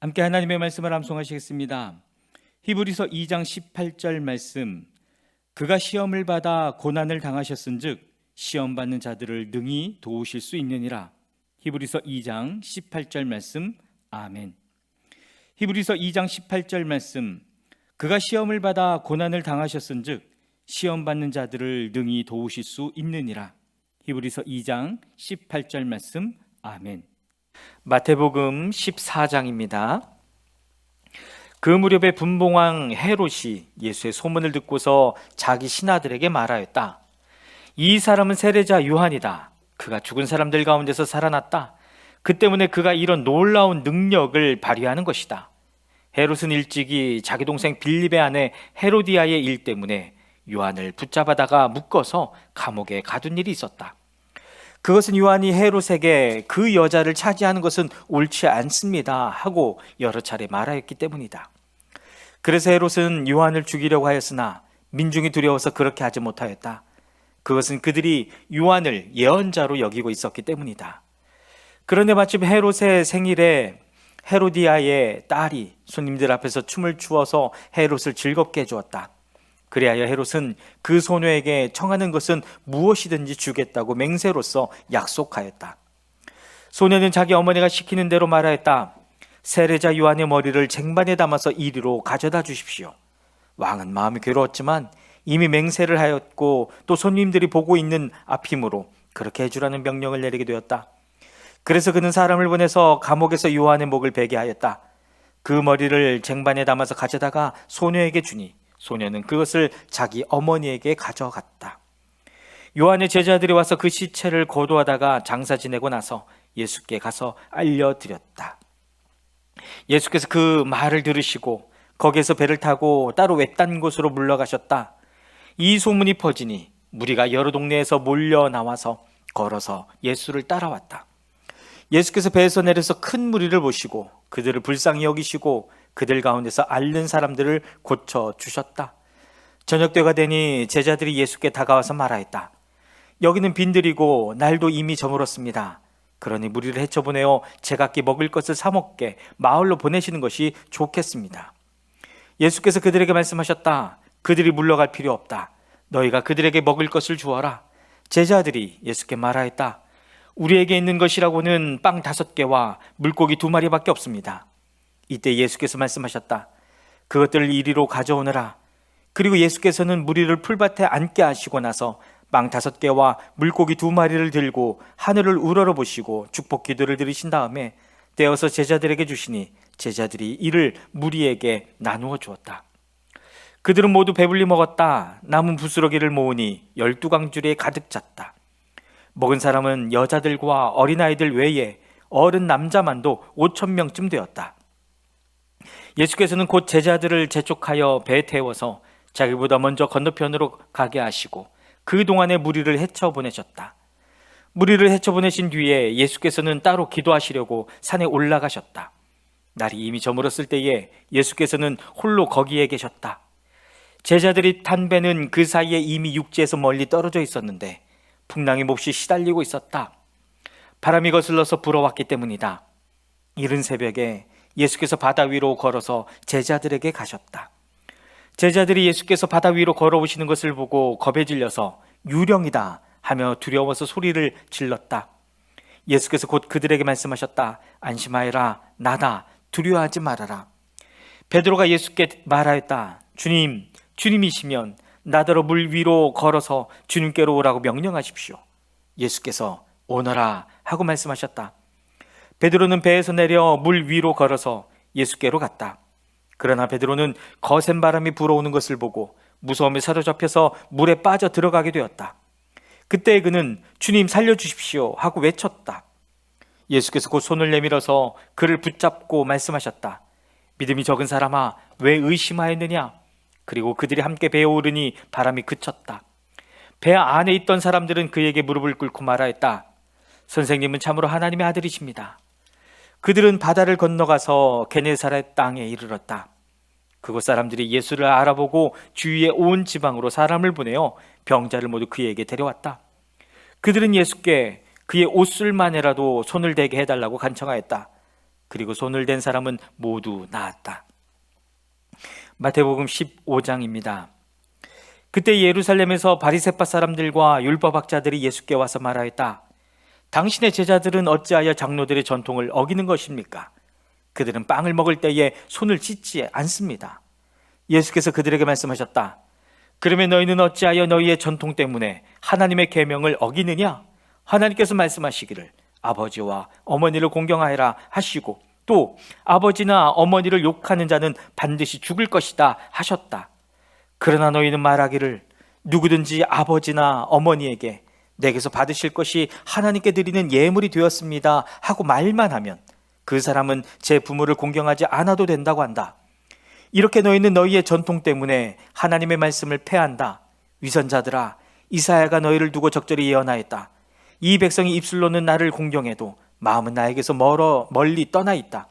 함께 하나님의 말씀을 암송하시겠습니다. 히브리서 2장 18절 말씀 그가 시험을 받아 고난을 당하셨은즉 시험 받는 자들을 능히 도우실 수 있느니라. 히브리서 2장 18절 말씀 아멘. 히브리서 2장 18절 말씀 그가 시험을 받아 고난을 당하셨은즉 시험 받는 자들을 능히 도우실 수 있느니라. 히브리서 2장 18절 말씀 아멘. 마태복음 14장입니다. 그 무렵에 분봉왕 헤롯이 예수의 소문을 듣고서 자기 신하들에게 말하였다. 이 사람은 세례자 요한이다. 그가 죽은 사람들 가운데서 살아났다. 그 때문에 그가 이런 놀라운 능력을 발휘하는 것이다. 헤롯은 일찍이 자기 동생 빌립의 아내 헤로디아의 일 때문에 요한을 붙잡아다가 묶어서 감옥에 가둔 일이 있었다. 그것은 요한이 헤롯에게 그 여자를 차지하는 것은 옳지 않습니다 하고 여러 차례 말하였기 때문이다. 그래서 헤롯은 요한을 죽이려고 하였으나 민중이 두려워서 그렇게 하지 못하였다. 그것은 그들이 요한을 예언자로 여기고 있었기 때문이다. 그런데 마침 헤롯의 생일에 헤로디아의 딸이 손님들 앞에서 춤을 추어서 헤롯을 즐겁게 해주었다. 그리하여 헤롯은 그 소녀에게 청하는 것은 무엇이든지 주겠다고 맹세로서 약속하였다. 소녀는 자기 어머니가 시키는 대로 말하였다. 세례자 요한의 머리를 쟁반에 담아서 이리로 가져다 주십시오. 왕은 마음이 괴로웠지만 이미 맹세를 하였고 또 손님들이 보고 있는 앞이므로 그렇게 해주라는 명령을 내리게 되었다. 그래서 그는 사람을 보내서 감옥에서 요한의 목을 베게 하였다. 그 머리를 쟁반에 담아서 가져다가 소녀에게 주니 소녀는 그것을 자기 어머니에게 가져갔다. 요한의 제자들이 와서 그 시체를 고도하다가 장사 지내고 나서 예수께 가서 알려드렸다. 예수께서 그 말을 들으시고 거기에서 배를 타고 따로 외딴 곳으로 물러가셨다. 이 소문이 퍼지니 무리가 여러 동네에서 몰려 나와서 걸어서 예수를 따라왔다. 예수께서 배에서 내려서 큰 무리를 보시고 그들을 불쌍히 여기시고 그들 가운데서 앓는 사람들을 고쳐 주셨다. 저녁 때가 되니 제자들이 예수께 다가와서 말하였다. 여기는 빈들이고 날도 이미 저물었습니다. 그러니 무리를 헤쳐보내어 제각기 먹을 것을 사 먹게 마을로 보내시는 것이 좋겠습니다. 예수께서 그들에게 말씀하셨다. 그들이 물러갈 필요 없다. 너희가 그들에게 먹을 것을 주어라. 제자들이 예수께 말하였다. 우리에게 있는 것이라고는 빵 다섯 개와 물고기 두 마리밖에 없습니다. 이때 예수께서 말씀하셨다. 그것들을 이리로 가져오너라. 그리고 예수께서는 무리를 풀밭에 앉게 하시고 나서 빵 다섯 개와 물고기 두 마리를 들고 하늘을 우러러 보시고 축복 기도를 드리신 다음에 떼어서 제자들에게 주시니 제자들이 이를 무리에게 나누어 주었다. 그들은 모두 배불리 먹었다. 남은 부스러기를 모으니 열두 강줄에 가득 찼다. 먹은 사람은 여자들과 어린아이들 외에 어른 남자만도 오천 명쯤 되었다. 예수께서는 곧 제자들을 재촉하여 배에 태워서 자기보다 먼저 건너편으로 가게 하시고 그 동안에 무리를 헤쳐 보내셨다. 무리를 헤쳐 보내신 뒤에 예수께서는 따로 기도하시려고 산에 올라가셨다. 날이 이미 저물었을 때에 예수께서는 홀로 거기에 계셨다. 제자들이 탄 배는 그 사이에 이미 육지에서 멀리 떨어져 있었는데 풍랑이 몹시 시달리고 있었다. 바람이 거슬러서 불어왔기 때문이다. 이른 새벽에 예수께서 바다 위로 걸어서 제자들에게 가셨다. 제자들이 예수께서 바다 위로 걸어오시는 것을 보고 겁에 질려서 유령이다 하며 두려워서 소리를 질렀다. 예수께서 곧 그들에게 말씀하셨다. 안심하여라. 나다. 두려워하지 말아라. 베드로가 예수께 말하였다. 주님, 주님이시면 나더러 물 위로 걸어서 주님께로 오라고 명령하십시오. 예수께서 오너라 하고 말씀하셨다. 베드로는 배에서 내려 물 위로 걸어서 예수께로 갔다. 그러나 베드로는 거센 바람이 불어오는 것을 보고 무서움에 사로잡혀서 물에 빠져 들어가게 되었다. 그때 그는 주님 살려주십시오 하고 외쳤다. 예수께서 곧 손을 내밀어서 그를 붙잡고 말씀하셨다. 믿음이 적은 사람아, 왜 의심하였느냐? 그리고 그들이 함께 배에 오르니 바람이 그쳤다. 배 안에 있던 사람들은 그에게 무릎을 꿇고 말하였다. 선생님은 참으로 하나님의 아들이십니다. 그들은 바다를 건너가서 게네사렛 땅에 이르렀다. 그곳 사람들이 예수를 알아보고 주위의 온 지방으로 사람을 보내어 병자를 모두 그에게 데려왔다. 그들은 예수께 그의 옷술만이라도 손을 대게 해달라고 간청하였다. 그리고 손을 댄 사람은 모두 나았다. 마태복음 15장입니다. 그때 예루살렘에서 바리새파 사람들과 율법학자들이 예수께 와서 말하였다. 당신의 제자들은 어찌하여 장로들의 전통을 어기는 것입니까? 그들은 빵을 먹을 때에 손을 씻지 않습니다. 예수께서 그들에게 말씀하셨다. 그러면 너희는 어찌하여 너희의 전통 때문에 하나님의 계명을 어기느냐? 하나님께서 말씀하시기를 아버지와 어머니를 공경하여라 하시고 또 아버지나 어머니를 욕하는 자는 반드시 죽을 것이다 하셨다. 그러나 너희는 말하기를 누구든지 아버지나 어머니에게 내게서 받으실 것이 하나님께 드리는 예물이 되었습니다 하고 말만 하면 그 사람은 제 부모를 공경하지 않아도 된다고 한다. 이렇게 너희는 너희의 전통 때문에 하나님의 말씀을 패한다. 위선자들아, 이사야가 너희를 두고 적절히 예언하였다. 이 백성이 입술로는 나를 공경해도 마음은 나에게서 멀어 멀리 떠나 있다.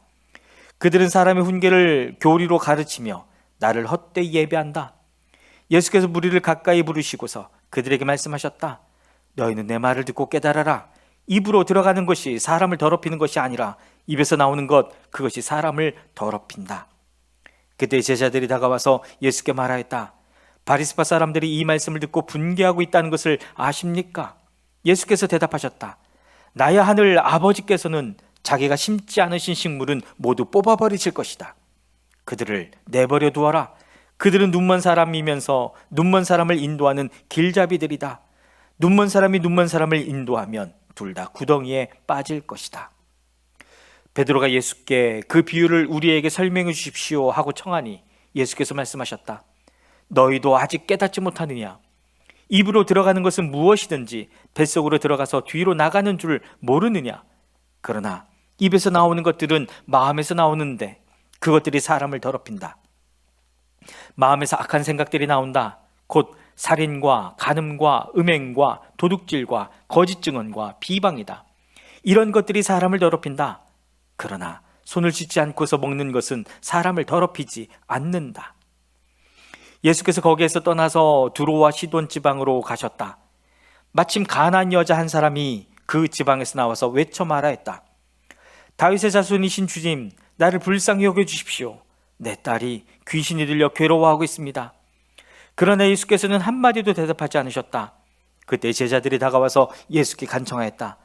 그들은 사람의 훈계를 교리로 가르치며 나를 헛되이 예배한다. 예수께서 무리를 가까이 부르시고서 그들에게 말씀하셨다. 너희는 내 말을 듣고 깨달아라. 입으로 들어가는 것이 사람을 더럽히는 것이 아니라 입에서 나오는 것 그것이 사람을 더럽힌다. 그때 제자들이 다가와서 예수께 말하였다. 바리스파 사람들이 이 말씀을 듣고 분개하고 있다는 것을 아십니까? 예수께서 대답하셨다. 나야 하늘 아버지께서는 자기가 심지 않으신 식물은 모두 뽑아버리실 것이다. 그들을 내버려 두어라. 그들은 눈먼 사람이면서 눈먼 사람을 인도하는 길잡이들이다. 눈먼 사람이 눈먼 사람을 인도하면 둘 다 구덩이에 빠질 것이다. 베드로가 예수께 그 비유를 우리에게 설명해 주십시오 하고 청하니 예수께서 말씀하셨다. 너희도 아직 깨닫지 못하느냐? 입으로 들어가는 것은 무엇이든지 뱃속으로 들어가서 뒤로 나가는 줄 모르느냐? 그러나 입에서 나오는 것들은 마음에서 나오는데 그것들이 사람을 더럽힌다. 마음에서 악한 생각들이 나온다. 곧 살인과 간음과 음행과 도둑질과 거짓 증언과 비방이다. 이런 것들이 사람을 더럽힌다. 그러나 손을 씻지 않고서 먹는 것은 사람을 더럽히지 않는다. 예수께서 거기에서 떠나서 두로와 시돈 지방으로 가셨다. 마침 가난 여자 한 사람이 그 지방에서 나와서 외쳐 말하였다. 다윗의 자손이신 주님, 나를 불쌍히 여겨 주십시오. 내 딸이 귀신이 들려 괴로워하고 있습니다. 그러나 예수께서는 한마디도 대답하지 않으셨다. 그때 제자들이 다가와서 예수께 간청하였다.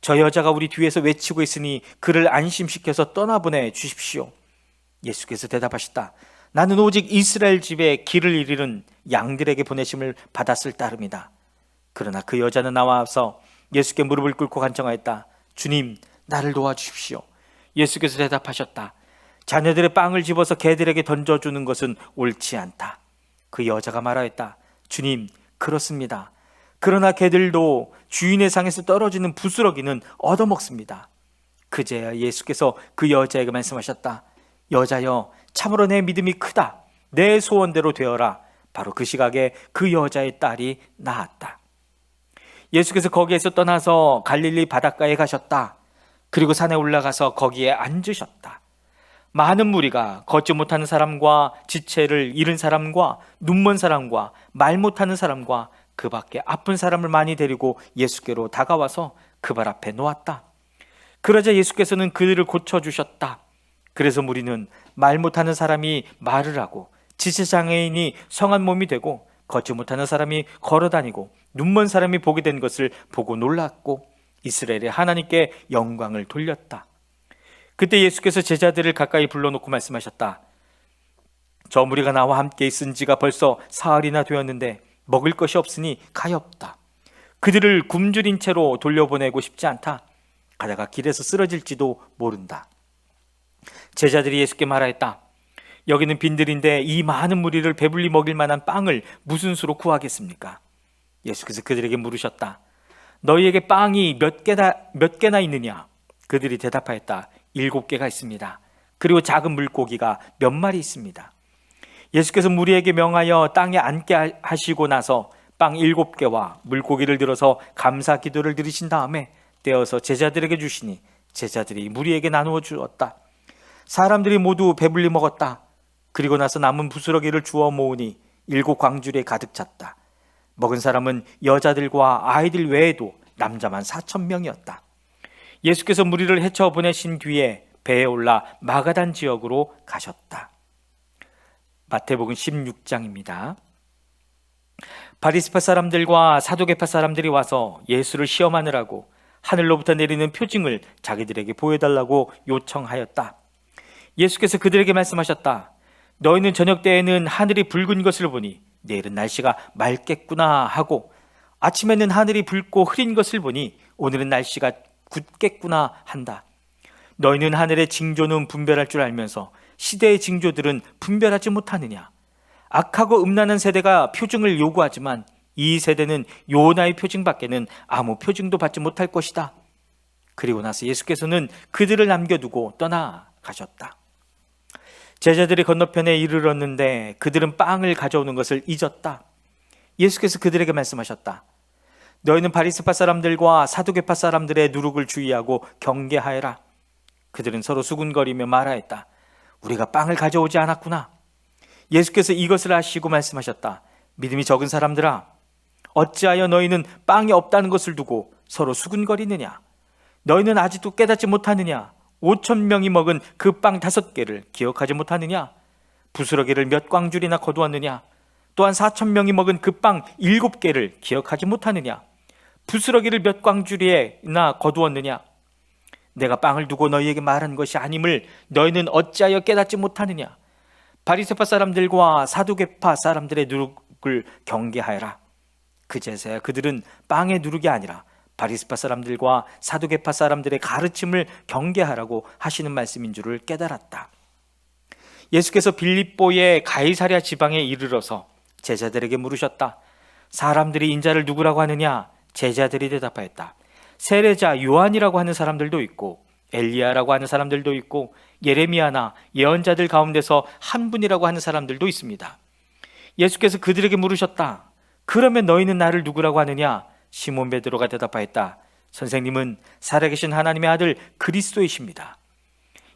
저 여자가 우리 뒤에서 외치고 있으니 그를 안심시켜서 떠나보내 주십시오. 예수께서 대답하셨다. 나는 오직 이스라엘 집에 길을 잃은 양들에게 보내심을 받았을 따름이다. 그러나 그 여자는 나와서 예수께 무릎을 꿇고 간청하였다. 주님, 나를 도와주십시오. 예수께서 대답하셨다. 자녀들의 빵을 집어서 개들에게 던져주는 것은 옳지 않다. 그 여자가 말하였다. 주님, 그렇습니다. 그러나 개들도 주인의 상에서 떨어지는 부스러기는 얻어먹습니다. 그제야 예수께서 그 여자에게 말씀하셨다. 여자여, 참으로 내 믿음이 크다. 내 소원대로 되어라. 바로 그 시각에 그 여자의 딸이 나았다. 예수께서 거기에서 떠나서 갈릴리 바닷가에 가셨다. 그리고 산에 올라가서 거기에 앉으셨다. 많은 무리가 걷지 못하는 사람과 지체를 잃은 사람과 눈먼 사람과 말 못하는 사람과 그 밖에 아픈 사람을 많이 데리고 예수께로 다가와서 그 발 앞에 놓았다. 그러자 예수께서는 그들을 고쳐주셨다. 그래서 무리는 말 못하는 사람이 말을 하고 지체장애인이 성한 몸이 되고 걷지 못하는 사람이 걸어다니고 눈먼 사람이 보게 된 것을 보고 놀랐고 이스라엘의 하나님께 영광을 돌렸다. 그때 예수께서 제자들을 가까이 불러놓고 말씀하셨다. 저 무리가 나와 함께 있은 지가 벌써 사흘이나 되었는데 먹을 것이 없으니 가엾다. 그들을 굶주린 채로 돌려보내고 싶지 않다. 가다가 길에서 쓰러질지도 모른다. 제자들이 예수께 말하였다. 여기는 빈들인데 이 많은 무리를 배불리 먹일 만한 빵을 무슨 수로 구하겠습니까? 예수께서 그들에게 물으셨다. 너희에게 빵이 몇 개나, 몇 개나 있느냐? 그들이 대답하였다. 일곱 개가 있습니다. 그리고 작은 물고기가 몇 마리 있습니다. 예수께서 무리에게 명하여 땅에 앉게 하시고 나서 빵 일곱 개와 물고기를 들어서 감사 기도를 드리신 다음에 떼어서 제자들에게 주시니 제자들이 무리에게 나누어 주었다. 사람들이 모두 배불리 먹었다. 그리고 나서 남은 부스러기를 주워 모으니 일곱 광주리에 가득 찼다. 먹은 사람은 여자들과 아이들 외에도 남자만 사천 명이었다. 예수께서 무리를 헤쳐 보내신 뒤에 배에 올라 마가단 지역으로 가셨다. 마태복음 16장입니다. 바리스파 사람들과 사도계파 사람들이 와서 예수를 시험하느라고 하늘로부터 내리는 표징을 자기들에게 보여달라고 요청하였다. 예수께서 그들에게 말씀하셨다. 너희는 저녁 때에는 하늘이 붉은 것을 보니 내일은 날씨가 맑겠구나 하고 아침에는 하늘이 붉고 흐린 것을 보니 오늘은 날씨가 굳겠구나 한다. 너희는 하늘의 징조는 분별할 줄 알면서 시대의 징조들은 분별하지 못하느냐? 악하고 음란한 세대가 표징을 요구하지만 이 세대는 요나의 표징 밖에는 아무 표징도 받지 못할 것이다. 그리고 나서 예수께서는 그들을 남겨두고 떠나가셨다. 제자들이 건너편에 이르렀는데 그들은 빵을 가져오는 것을 잊었다. 예수께서 그들에게 말씀하셨다. 너희는 바리스파 사람들과 사두개파 사람들의 누룩을 주의하고 경계하여라. 그들은 서로 수군거리며 말하였다. 우리가 빵을 가져오지 않았구나. 예수께서 이것을 아시고 말씀하셨다. 믿음이 적은 사람들아, 어찌하여 너희는 빵이 없다는 것을 두고 서로 수군거리느냐? 너희는 아직도 깨닫지 못하느냐? 오천 명이 먹은 그 빵 다섯 개를 기억하지 못하느냐? 부스러기를 몇 광줄이나 거두었느냐? 또한 사천 명이 먹은 그 빵 일곱 개를 기억하지 못하느냐? 부스러기를 몇 광줄이나 거두었느냐? 내가 빵을 두고 너희에게 말한 것이 아님을 너희는 어찌하여 깨닫지 못하느냐? 바리새파 사람들과 사두개파 사람들의 누룩을 경계하여라. 그제서야 그들은 빵의 누룩이 아니라 바리스파 사람들과 사두개파 사람들의 가르침을 경계하라고 하시는 말씀인 줄을 깨달았다. 예수께서 빌립보의 가이사랴 지방에 이르러서 제자들에게 물으셨다. 사람들이 인자를 누구라고 하느냐? 제자들이 대답하였다. 세례자 요한이라고 하는 사람들도 있고 엘리야라고 하는 사람들도 있고 예레미야나 예언자들 가운데서 한 분이라고 하는 사람들도 있습니다. 예수께서 그들에게 물으셨다. 그러면 너희는 나를 누구라고 하느냐? 시몬 베드로가 대답하였다. 선생님은 살아계신 하나님의 아들 그리스도이십니다.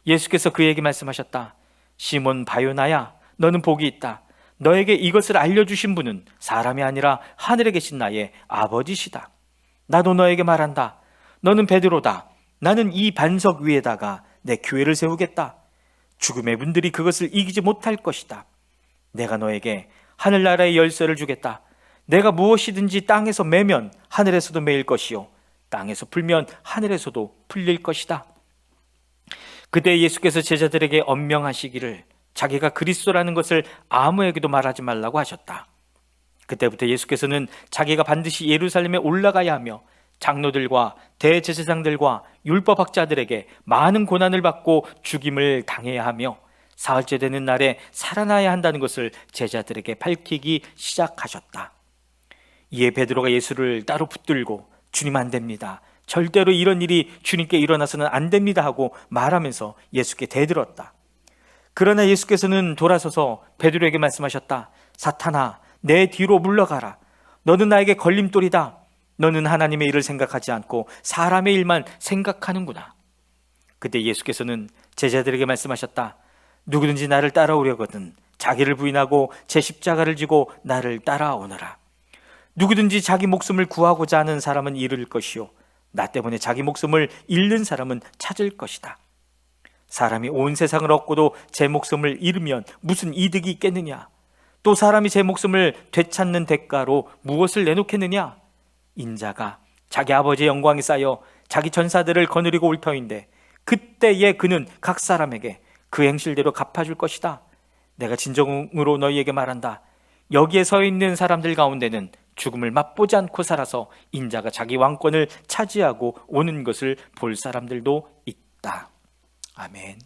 예수께서 그에게 말씀하셨다. 시몬 바요나야, 너는 복이 있다. 너에게 이것을 알려주신 분은 사람이 아니라 하늘에 계신 나의 아버지시다. 나도 너에게 말한다. 너는 베드로다. 나는 이 반석 위에다가 내 교회를 세우겠다. 죽음의 분들이 그것을 이기지 못할 것이다. 내가 너에게 하늘나라의 열쇠를 주겠다. 내가 무엇이든지 땅에서 매면 하늘에서도 매일 것이요. 땅에서 풀면 하늘에서도 풀릴 것이다. 그때 예수께서 제자들에게 엄명하시기를 자기가 그리스도라는 것을 아무에게도 말하지 말라고 하셨다. 그때부터 예수께서는 자기가 반드시 예루살렘에 올라가야 하며 장로들과 대제사장들과 율법학자들에게 많은 고난을 받고 죽임을 당해야 하며 사흘째 되는 날에 살아나야 한다는 것을 제자들에게 밝히기 시작하셨다. 이에 베드로가 예수를 따로 붙들고 주님 안 됩니다. 절대로 이런 일이 주님께 일어나서는 안 됩니다 하고 말하면서 예수께 대들었다. 그러나 예수께서는 돌아서서 베드로에게 말씀하셨다. 사탄아, 내 뒤로 물러가라. 너는 나에게 걸림돌이다. 너는 하나님의 일을 생각하지 않고 사람의 일만 생각하는구나. 그때 예수께서는 제자들에게 말씀하셨다. 누구든지 나를 따라오려거든 자기를 부인하고 제 십자가를 지고 나를 따라오너라. 누구든지 자기 목숨을 구하고자 하는 사람은 잃을 것이요. 나 때문에 자기 목숨을 잃는 사람은 찾을 것이다. 사람이 온 세상을 얻고도 제 목숨을 잃으면 무슨 이득이 있겠느냐? 또 사람이 제 목숨을 되찾는 대가로 무엇을 내놓겠느냐? 인자가 자기 아버지의 영광이 쌓여 자기 전사들을 거느리고 올 터인데 그때에 그는 각 사람에게 그 행실대로 갚아줄 것이다. 내가 진정으로 너희에게 말한다. 여기에 서 있는 사람들 가운데는 죽음을 맛보지 않고 살아서 인자가 자기 왕권을 차지하고 오는 것을 볼 사람들도 있다. 아멘.